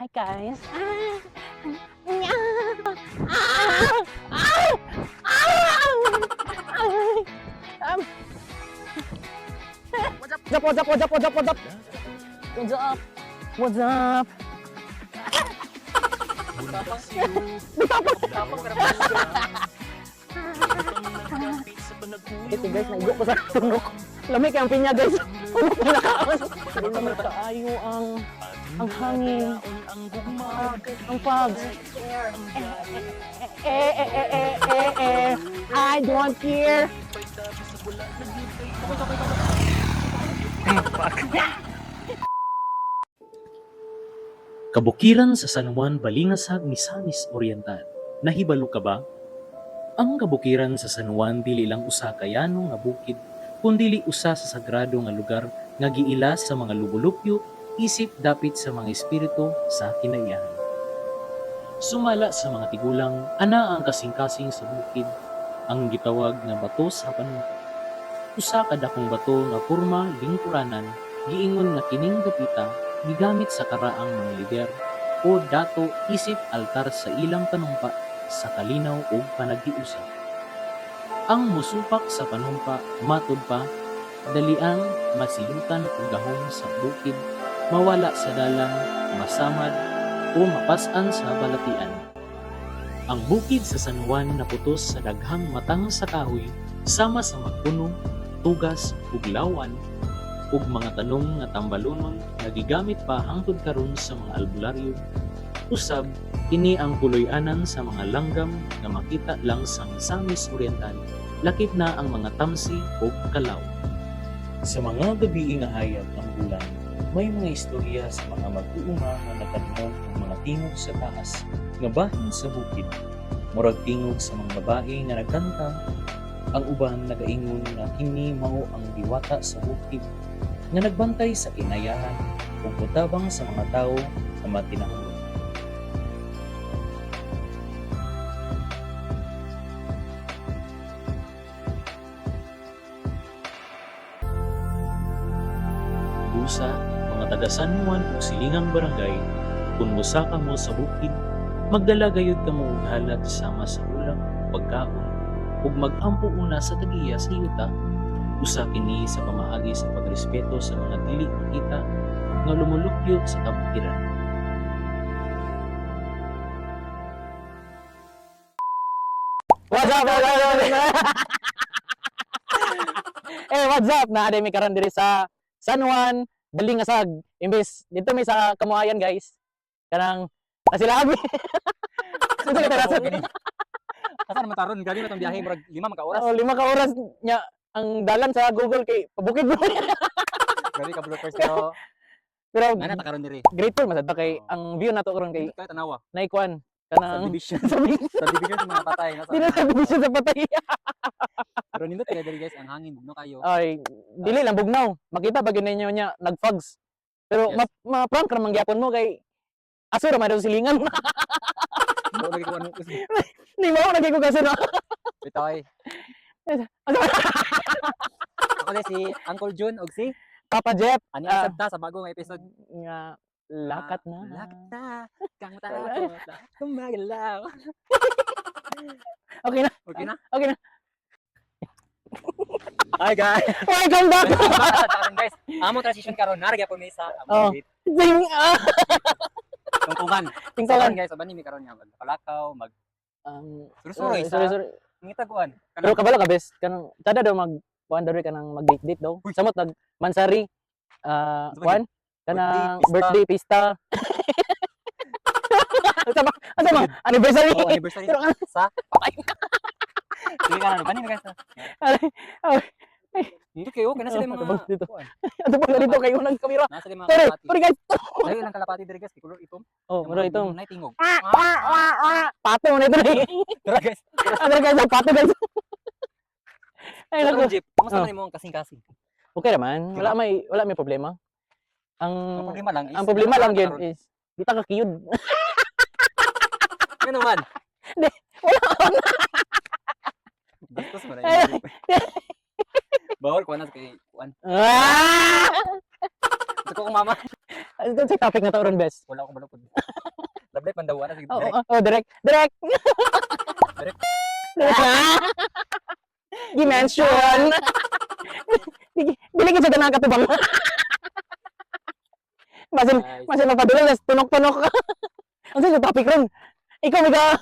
Hi guys. Um, what's up? What's up? What's up? What's up? What's up? What's up? What's up? Ito guys, naigo ko sa tunok. Lamig ang pinya guys. Tunok na naman kaayo ang ang hangin. Ang pags. Eh, eh, eh, eh, eh, eh. I don't care. Kabukiran sa San Juan Balingasag, Misamis Oriental. Nahibalo ka ba? Ang kabukiran sa San Juan dili lang usa ka yanong nga bukid, kundi usa sa sagrado nga lugar nga giila sa mga lubulupyo, isip dapit sa mga espiritu sa kinaiyahan. Sumala sa mga tigulang, ana ang kasing-kasing sa bukid, ang gitawag nga bato sa panungka. Usa ka dakong bato nga porma lingkuranan, giingon nga kining gapita gigamit sa karaang mga lider o dato isip altar sa ilang panumpa sa kalinaw o panagdiusap. Ang musupak sa panumpa, matod pa, daliang masilutan o gahong sa bukid, mawala sa dalan, masamad, o mapasan sa balatian. Ang bukid sa San Juan naputos sa daghang matang sa kahoy, sama sa magpuno, tugas, ug lawan, ug mga tanong nga tambalunon nga gigamit pa hangtod karon sa mga albularyo. Usab, ini ang puloy-anan sa mga langgam nga makita lang sa Misamis Oriental, lakip na ang mga tamsi o kalaw. Sa mga gabi nga hayag ang bulan, may mga istorya sa mga mag-uuma nga nakadungog ng mga tingog sa taas nga bahin sa bukid. Murag tingog sa mga babae nga nagkanta, ang uban nagaingon nga kini mao ang diwata sa bukid nga nagbantay sa kinayahan ug sa mga tawo nga matinahon. San Juan ug silingang barangay, kung musa ka mo sa bukid, magdala gayud ka mo og halad sama sa ulam, pagkaon, ug mag-ampo una sa tagiya sa yuta usa kini sa pamaagi sa pagrespeto sa mga dili makita nga lumulupyo sa kabukiran. What's up? What's eh, what's up? Na may karon diri sa San Juan, Balingasag. Imbes dito may sa Kamuayan, guys. Kanang nasilabi. Sino ka tara Asa naman taron gali na tong biyahe murag lima ka oras. Oh, lima ka oras nya ang dalan sa Google kay pabukid mo. Gali ka bloopers pero Pero nana ta karon diri. grateful masad pa kay ang view nato karon kay Kay tanawa. naikwan Sa kanang division. Sa division sa mga patay nasa. Dili na division sa patay. Pero nindot kay diri guys ang hangin bugno kayo. Ay, dili lang bugnaw. Makita ba ninyo niya nagfugs. Pero Yes. ma, ma prank ra man gyapon mo kay aso ra man daw silingan. Mo lagi ko ano Ni mo nagay ko kasi na. bitoy. Ako le si Uncle Jun og si Papa Jeff ani Ah. ang sabta sa bagong episode. nga lakat na. Lakat na. Kang takot. Tumagalaw. Okay na. Okay na? Okay na. Hi guys. Welcome back. Guys, amo transition karon narga po mi sa Oh. ah. tungtungan. Karon guys, abani mi karon nga magpalakaw, mag Um, sorry, sa sorry. ngitaguan. Pero kabalo ka bes kanang tada daw mag kuan daw rin ka nang mag date date daw. Samot nag mansari ah Ano kuan kanang Birthday, pista. Asa ba? Asa ba? Anniversary. Oh, anniversary Pero ano? sa patay. Sige ka na, bani mi guys. Dito kayo, Oh, mga tabang dito. kuwan. Ano pa dito kayo nang kamera? Nasa mga Sorry, sorry guys. Layo lang kalapati diri guys, kulor itom. Oh, mura itong Nay tingog. ah, ah, ah, ah. Pato na ito eh. Tara guys. Ano guys, pato guys. Ay, naku. jeep, kumusta man imong kasing-kasing? Okay naman. Wala may wala may problema. Ang Ang problema lang is ang problema lang yun is di ta ka kiyod. Ano man? Hindi, wala Bastos mo na yun. Bawal ko na kay kuan. Ah! Gusto ko mama. Ito sa topic na to ron bes. Wala balukod. Love life pandawa na sige. Oo, direct. oh, oh, direct, direct. Direct. Dimension. Ka sa ganang katubang. Masin, masin mapadulong nas tunok-tunok. Ang sa topic ron. Ikaw miga.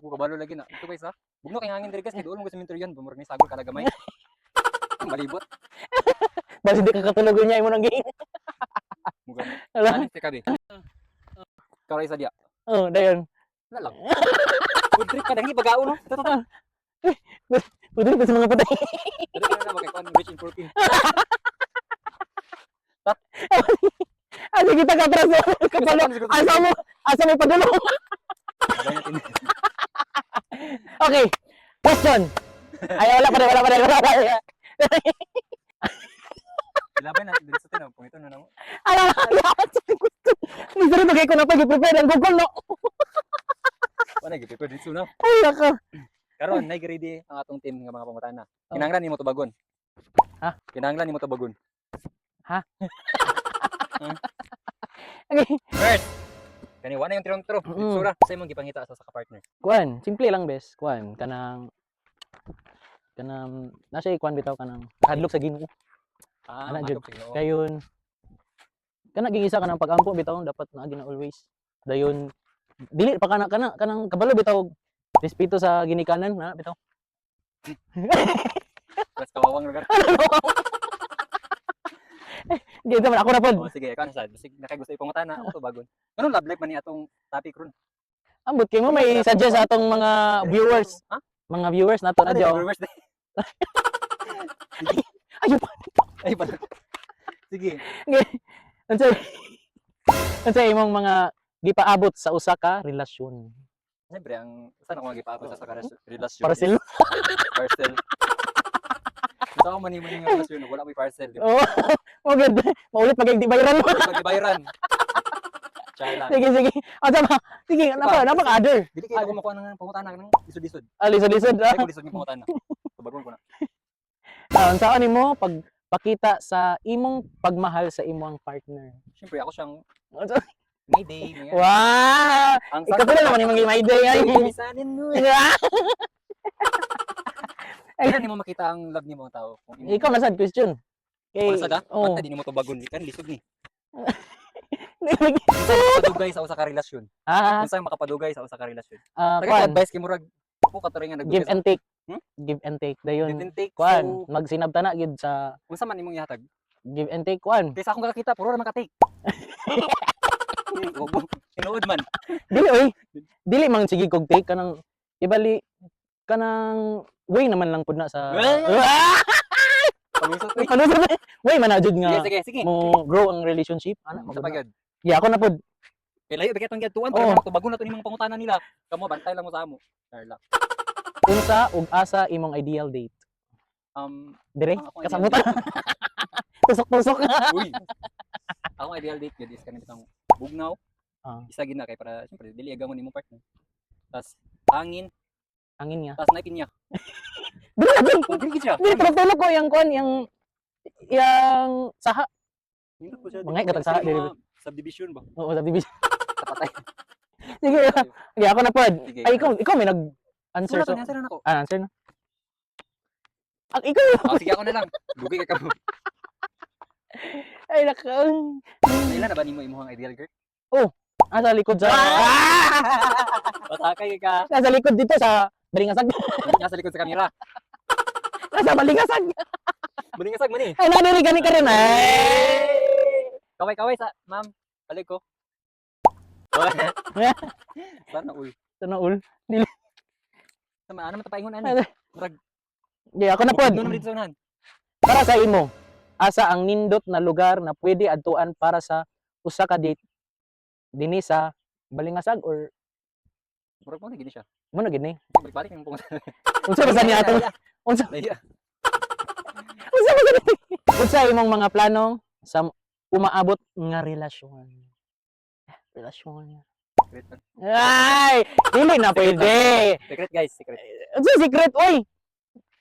buka balo lagi na. Ito guys ha. Bugno kay hangin diri guys duol mo sa minter yan. Bumurag ni sagol kada gamay. Malibot. Basta di ka katulog niya imo nang game. Muga. Wala. Ano si kabi? Karay sa dia. Oh, dayon. Na lang. Good trip ka dangi bagao no. Ito to. ba sa mga patay? Ito na kay kon rich in protein. Ano kita ka atras kapalo. Asa mo, asa mo padulong. Natin. Okay. Question. Ay, wala pa rin, wala pa rin, wala pa rin. Ilabay natin dito sa tinang. Pungito na namo. Alam mo, yaman sa gusto. Rin bagay ko na pag-prepare ang Google, no? Wala gi prepare dito na. Ay. Karon nay ready ang atong team nga mga pangutana. Oh. Kinahanglan nimo tubagon. Ha? Kinahanglan nimo tubagon. Okay. First. Kani wala yung tirong tro. Mm. Sura sa imong gipangita sa ka partner. Kuan, simple lang, bes. Kuan, kanang kanang nasa kuan bitaw kanang hadlok sa Ginoo. Ah, Ana, siguro. Kayon kana gingisa kanang pag-ampo bitaw dapat na gina always. Dayon dili pa kana kana kanang kabalo bitaw respeto sa ginikanan na bitaw. Mas kawawang lugar. Di man ako na pod. Oh, sige, ikaw na sad. Sige, nakay gusto ipangutana ako tubagon. Anong love life man ni atong topic ron? Ambot kay mo may suggest sa atong mga viewers, Ha? mga viewers nato na Ano yung viewers? Ayun pa. Ay, pala. Sige. Unsa Unsa imong mga gipaabot sa usa ka relasyon? Siyempre, ang saan ako magipaabot sa sa relasyon? Parcel. Parcel. Gusto ko man yung relasyon, wala may parcel. Di ba? Oo. Oh, good. Maulit pag di bayaran mo. Pag-ibayran. Char lang. sige, sige. Asa ba? Sige, napa, napa ka other. Dili kayo kumukuha ng pangutana ng lisod-lisod. Ah, lisod-lisod. Ay, ko lisod yung pangutana. Tubagon ko na. Ah, saan nimo pagpakita sa imong pagmahal sa imong partner? Siyempre, ako siyang may day. May Wow! Ang Ikaw pala naman imong may day ay. Isanin mo. eh. Kailan mo makita ang love ni mga tao? Kung imo- Ikaw na sad question. Kay Kung sada? Oh. Basta di mo tubagon. Kan lisod ni. Unsa makapadugay sa usa ka relasyon? ah, Unsa makapadugay sa usa ka relasyon? ah, kuan, advice kay murag ko katuringan give nagdugay sa and take. Hmm? Give and take give dayon. and take. Kuan, So, magsinabta na gid sa unsa man imong ihatag? give and take kuan. Kaysa akong kakita, puro ra makatake. Tinuod man. Dili oy. Dili man sige kog take kanang ibali kanang way naman lang pud na sa. Uy, Ano sa way na jud Sige, nga sige, sige. mo grow ang relationship ana Sa magud na. pagad. Yeah, ako na pud. Kay layo bigay tong gatuan, pero tubagon na to nimong pangutana nila. Kamo bantay lang mo sa amo. Char lang. Unsa ug asa imong ideal date? Um, Dire kasamutan. Tusok-tusok. Uy. Ako ideal date gid is kanang bitang bugnaw. Ah. Isa gid na kay para syempre dili agamon nimo partner. Tas hangin, Angin niya. tas naipin niya. Dili na dili. Oh, siya. Dili tulog ko yang kuan yang yang saha. Mga katag sa- dili- subdivision ba? Oo, sa division. Kapatay. Sige. Sige, ako na pod. Ay ikaw, ikaw may nag answer so. answer na ako. Ah, answer na. Ang ikaw. Oh, sige ako na lang. Dugi kay kamo. Ay naka. Ilan na ba nimo imong ideal girl? Nasa likod sa Patakay ka. Nasa likod dito sa Balingasag. Nasa likod sa kamera. Nasa Balingasag. Malingasag man eh. Ay, nadinig ka ni Karin. Ay! Kaway-kaway sa, ma'am. Balik ko. Sana uy. Sana ul. Sama, ano matapaingon ani? Yeah, ako na pod. Para sa imo, asa ang nindot na lugar na pwede adtuan para sa usa ka date dinhi sa Balingasag or Murag mo na gini siya. Mo na gid ni? Balik-balik yung pumunta. Unsa ba sa niya ato? Unsa unsa ba sa Unsa imong mga plano sa umaabot nga relasyon? Relasyon. Secret. Ay, dili na pwede. Secret guys, secret. Unsa secret oy?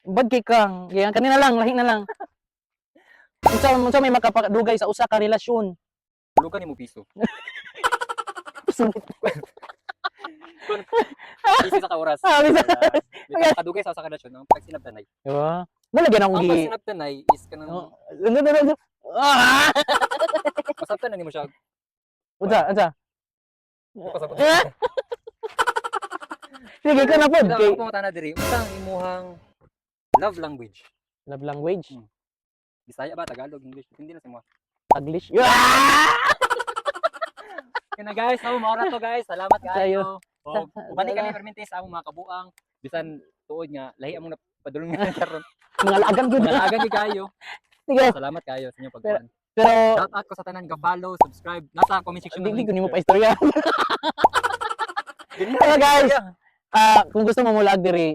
Bad kay kang. Yan kanina lang, lahi na lang. Unsa unsa may makapadugay sa usa ka relasyon? Lugan mo piso. Sungit. Piso sa kauras. Ah, bisa. Di ka kadugay sa usa ka relasyon ang pag sinabtanay. Diba? Nalagyan Ang gi. pag sinabtanay is kanang Oh, ano, ano, ano? Ah! masabtan na nimo siya. Unsa, unsa? Pasabot. Eh? Sige ka na pod kay ako pumunta na diri, usang imuhang love language. love language, Hmm. Bisaya ba, Tagalog, English, hindi na sa. Taglish. Ah! Kaya na guys, oh, maura to guys. Salamat kayo. O, ubani kami sa- permente sa among mga kabuang. Bisan tuod nga lahi among napadulong nga karon. Mga lagan gud. Mga agan ni kayo. Sige. Salamat kayo sa inyong pagkuhan. Pero Shout out ko sa tanan ga follow, subscribe. Nasa comment section. hindi ko nimo pa istorya. Na, guys. Ah, kung gusto mo mulag diri,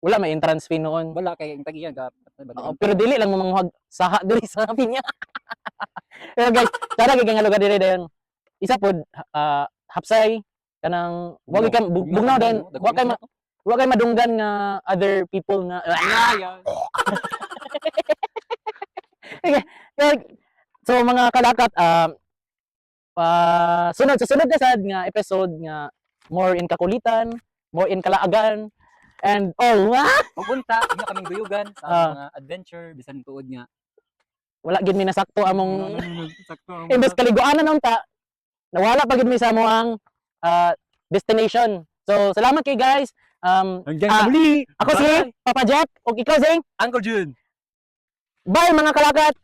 wala may entrance fee noon. wala kay ang tagiyan ka. Oo, pero dili lang mo manguhag saha diri sa pinya. pero guys, tara kay nga lugar diri dayon. Isa pod ah, hapsay kanang wag ka bug- bugnaw din. Wag kay wag kay madunggan nga other people nga So mga kalakat, um, pa sunod sa sunod na sad nga episode nga more in kakulitan, more in kalaagan, and oh, ah, Pupunta, nga kaming guyugan sa Ah. mga adventure bisan tuod nga. wala gid mi nasakto among sakto. ang imbes kaliguanan unta, nawala pa gid mi sa moang ah, destination. So salamat kay guys. Um, Hanggang Ah, sa muli. ako si. Papa Jack ug ikaw Zing. Uncle Jun. Bye mga kalakat.